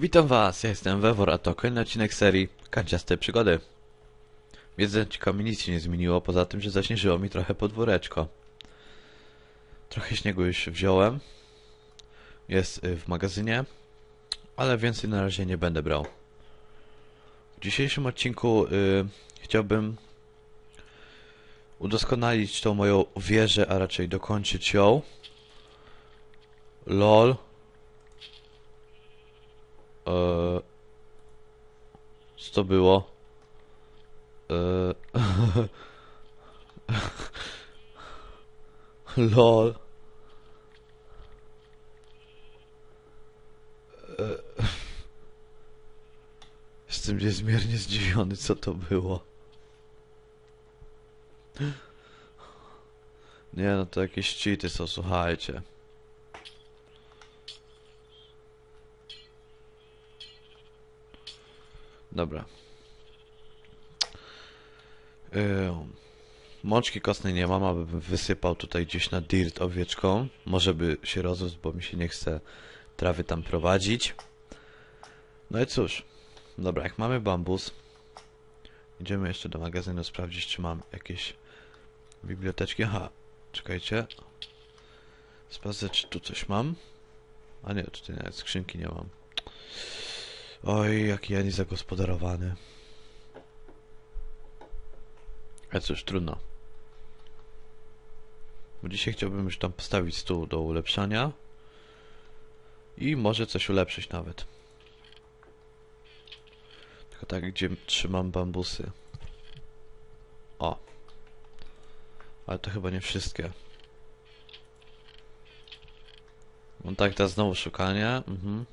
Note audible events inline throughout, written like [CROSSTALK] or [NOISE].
Witam was, ja jestem Wewor, a to kolejny odcinek serii Kanciaste Przygody. Wiedzę, ciekawe nic się nie zmieniło, poza tym, że zaśnieżyło mi trochę podwóreczko. Trochę śniegu już wziąłem. Jest y, w magazynie, ale więcej na razie nie będę brał. W dzisiejszym odcinku y, chciałbym udoskonalić tą moją wieżę, a raczej dokończyć ją. LOL. Eee, co to było? Eee, [LAUGHS] LOL. Eee, Jestem niezmiernie zdziwiony, co to było. Nie no, to jakieś cheaty są, słuchajcie. Dobra. Yy, mączki kostnej nie mam, abym wysypał tutaj gdzieś na dirt owieczką. Może by się rozrósł, bo mi się nie chce trawy tam prowadzić. No i cóż. Dobra, jak mamy bambus, idziemy jeszcze do magazynu sprawdzić, czy mam jakieś biblioteczki. Aha, czekajcie. Sprawdzę, czy tu coś mam. A nie, tutaj nawet skrzynki nie mam. Oj, jaki ja niezagospodarowany. Ale cóż, trudno. Bo dzisiaj chciałbym już tam postawić stół do ulepszania. I może coś ulepszyć nawet. Tylko tak, gdzie trzymam bambusy. O. Ale to chyba nie wszystkie. No tak, teraz znowu szukanie. Mhm.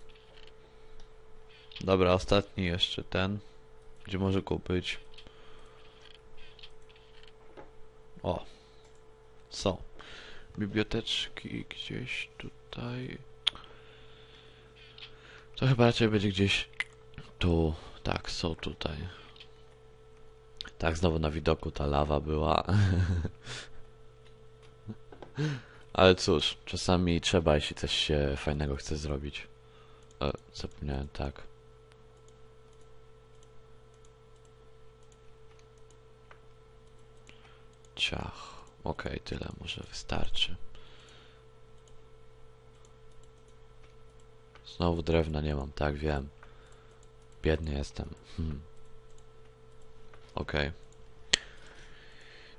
Dobra, ostatni jeszcze ten. Gdzie może być? O. Są. Biblioteczki gdzieś tutaj. To chyba raczej będzie gdzieś tu. Tak, są tutaj. Tak, znowu na widoku ta lawa była. [LAUGHS] Ale cóż, czasami trzeba, jeśli coś się fajnego chce zrobić. E, zapomniałem, tak. Ciach. Okej, tyle może wystarczy. Znowu drewna nie mam, tak wiem. Biedny jestem. Hmm. Okej.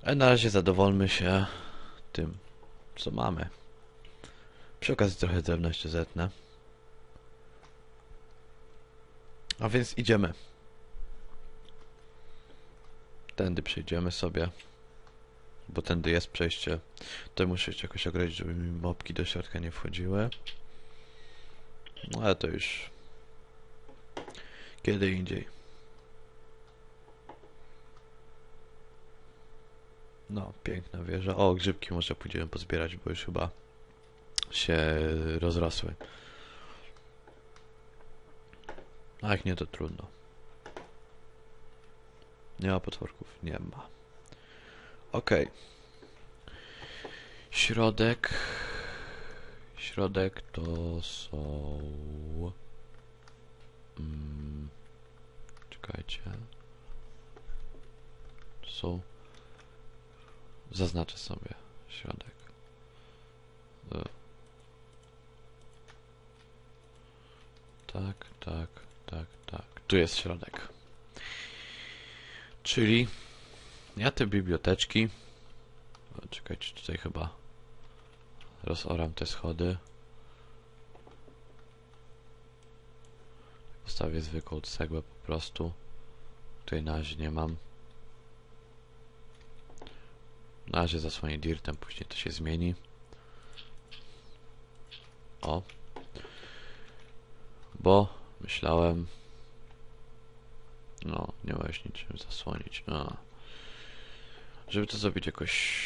Ale na razie zadowolmy się tym, co mamy. Przy okazji trochę drewna jeszcze zetnę. A więc idziemy. Tędy przejdziemy sobie. Bo tędy jest przejście. Tutaj muszę się jakoś ogrodzić, żeby mi mopki do środka nie wchodziły. No ale to już kiedy indziej. No, piękna wieża. O, grzybki może pójdziemy pozbierać, bo już chyba się rozrosły. A jak nie, to trudno. Nie ma potworków? Nie ma. Okej. Środek. Środek to są... Mm, czekajcie. To są... Zaznaczę sobie środek. E. Tak, tak, tak, tak. Tu jest środek. Czyli ja te biblioteczki. Czekajcie, tutaj chyba rozoram te schody. Postawię zwykłą cegłę po prostu. Tutaj na razie nie mam. Na razie zasłonię dirtem, później to się zmieni. O. Bo myślałem... No, nie możesz niczym zasłonić. A. Żeby to zrobić jakoś...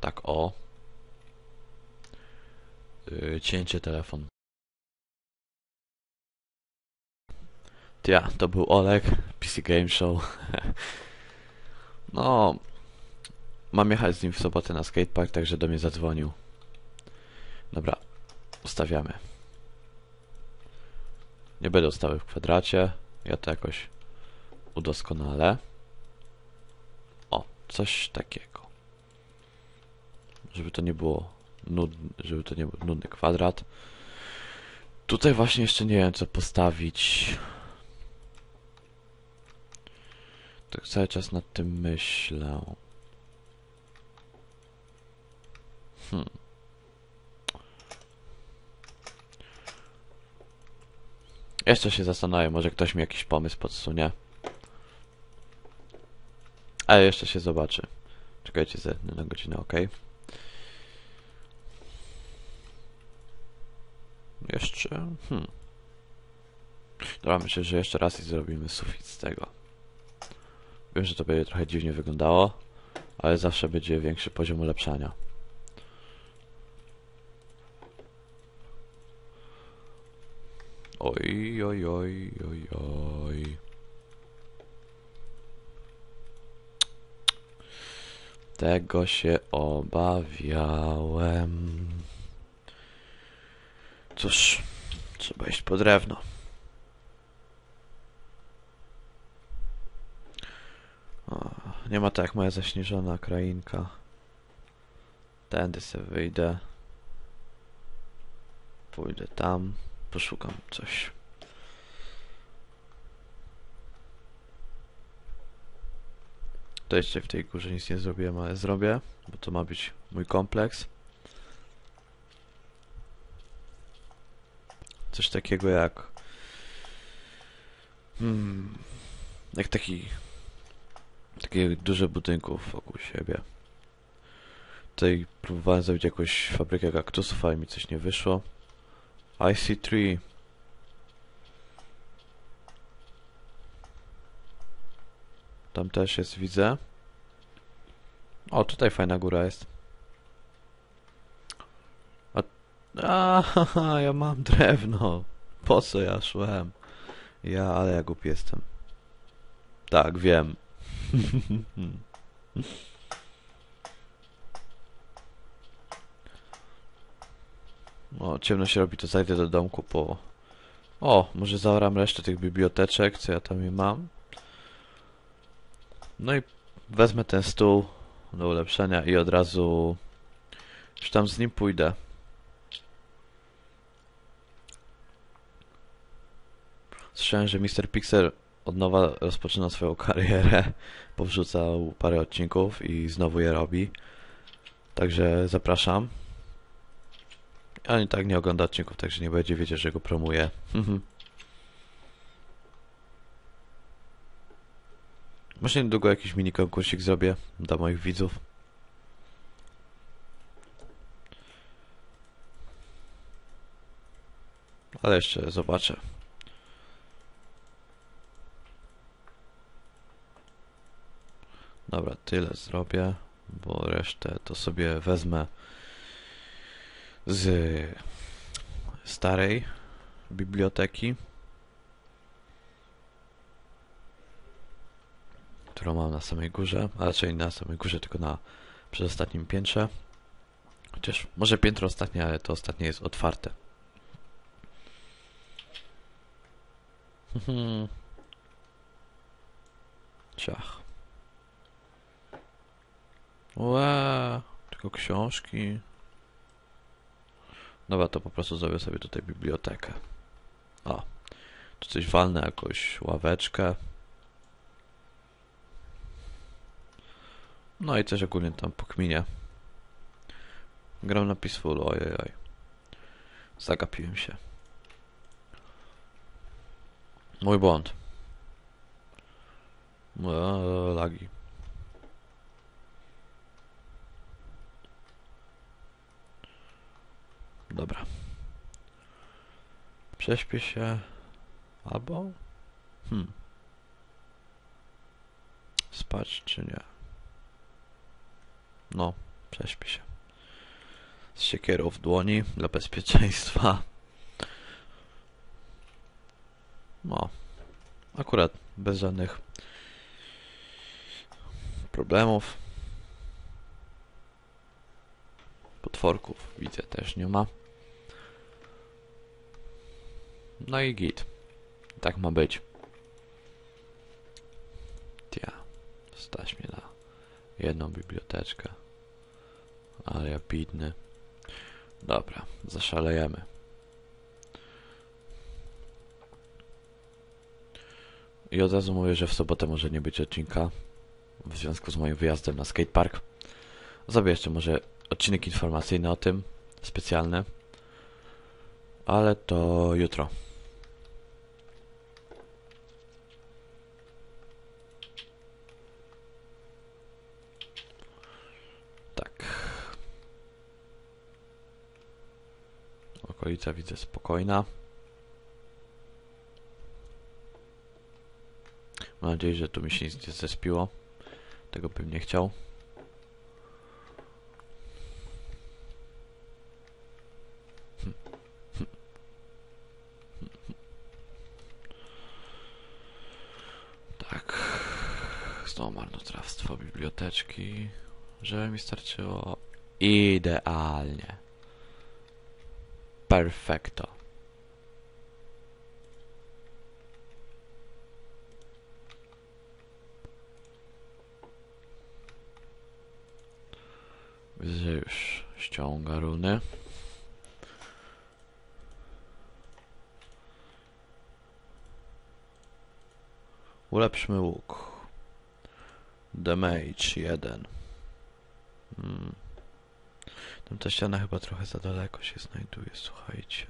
Tak, o. Yy, cięcie telefon. Ja, to był Olek, PC Game Show. [LAUGHS] no, mam jechać z nim w sobotę na skatepark, także do mnie zadzwonił. Dobra, ustawiamy. Nie będą stały w kwadracie. Ja to jakoś udoskonalę. Coś takiego. Żeby to nie było nudny, żeby to nie był nudny kwadrat. Tutaj właśnie jeszcze nie wiem co postawić. Tak cały czas nad tym myślę. Hmm. Jeszcze się zastanawiam, może ktoś mi jakiś pomysł podsunie. Ale jeszcze się zobaczy. Czekajcie ze na godzinę, ok? Jeszcze... Hmm. Dobra, myślę, że jeszcze raz i zrobimy sufit z tego. Wiem, że to będzie trochę dziwnie wyglądało, ale zawsze będzie większy poziom ulepszania. Oj, oj, oj, oj, oj. Tego się obawiałem. Cóż, trzeba iść po drewno. O, nie ma tak moja zaśnieżona krainka. Tędy sobie wyjdę. Pójdę tam. Poszukam coś. Jeszcze w tej górze nic nie zrobiłem, ale zrobię, bo to ma być mój kompleks. Coś takiego jak... Hmm, jak taki... Takich dużych budynków wokół siebie. Tutaj próbowałem zrobić jakąś fabrykę kaktusów, ale mi coś nie wyszło. IC3. Tam też jest, widzę. O, tutaj fajna góra jest. A, a haha, ja mam drewno. Po co ja szłem? Ja, ale ja głupi jestem. Tak, wiem. [LAUGHS] O, ciemno się robi, to zajdę do domku po... O, może zaoram resztę tych biblioteczek, co ja tam je mam. No i wezmę ten stół do ulepszenia i od razu już tam z nim pójdę. Słyszałem, że Mr. Pixel od nowa rozpoczyna swoją karierę. [LAUGHS] Powrzucał parę odcinków i znowu je robi. Także zapraszam. Ani tak nie ogląda odcinków, także nie będzie wiedzieć, że go promuję. [LAUGHS] Może niedługo jakiś mini konkursik zrobię dla moich widzów. Ale jeszcze zobaczę. Dobra, tyle zrobię, bo resztę to sobie wezmę z starej biblioteki, którą mam na samej górze, a raczej na samej górze, tylko na przedostatnim piętrze. Chociaż może piętro ostatnie, ale to ostatnie jest otwarte. [LAUGHS] Ciach. Ła, tylko książki. Dobra, to po prostu zrobię sobie tutaj bibliotekę. O, tu coś walnę, jakąś ławeczkę. No i coś ogólnie tam pokminie. Gram na Peaceful, ojej, oj. Zagapiłem się. Mój błąd. O, lagi. Dobra. Prześpię się. Albo? Hmm. Spać czy nie? No, prześpię się. Z siekierą w dłoni dla bezpieczeństwa. No. Akurat bez żadnych problemów. Potworków widzę też nie ma. No i git. Tak ma być. Tia, stać mnie na jedną biblioteczkę. Ale ja bidny. Dobra, zaszalejemy. I od razu mówię, że w sobotę może nie być odcinka w związku z moim wyjazdem na skatepark. Zrobię jeszcze może odcinek informacyjny o tym, specjalny. Ale to jutro. Tak. Okolica widzę spokojna. Mam nadzieję, że tu mi się nic nie zespiło. Tego bym nie chciał. Tak. Znowu marnotrawstwo biblioteczki. Żeby mi starczyło idealnie. Perfekto. Widzę, już ściąga runy. Ulepszmy łuk. Damage 1. Hmm. Tam ta ściana chyba trochę za daleko się znajduje, słuchajcie.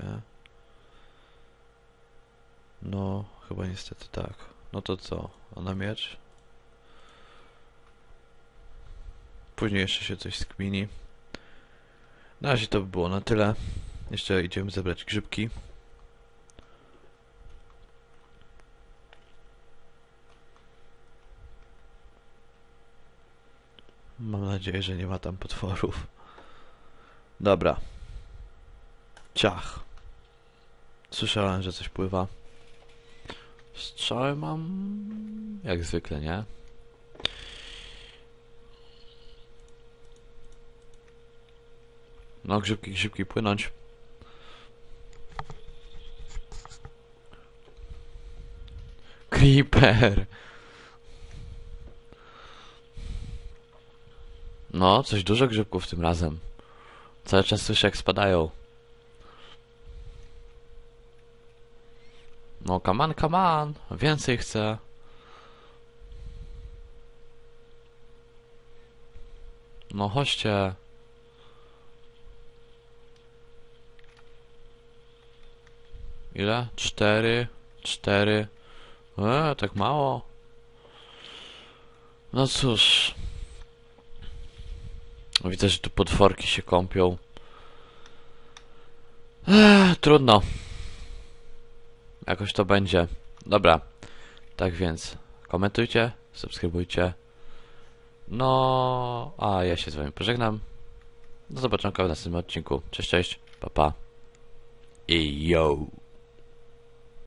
No, chyba niestety tak. No to co? A na miecz? Później jeszcze się coś skmini. Na razie to by było na tyle. Jeszcze idziemy zebrać grzybki. Mam nadzieję, że nie ma tam potworów. Dobra. Ciach. Słyszałem, że coś pływa. Strzały mam... Jak zwykle, nie? No, grzybki, grzybki, płynąć. Creeper! No, coś dużo grzybków tym razem. Cały czas słyszę jak spadają. No, come on, come on. Więcej chcę. No, chodźcie. Ile? Cztery. Cztery. Eee, tak mało. No cóż. Widzę, że tu potworki się kąpią. Eee, trudno. Jakoś to będzie. Dobra. Tak więc komentujcie, subskrybujcie. No, a ja się z wami pożegnam. Do zobaczenia w następnym odcinku. Cześć, cześć. Pa, pa. I yo.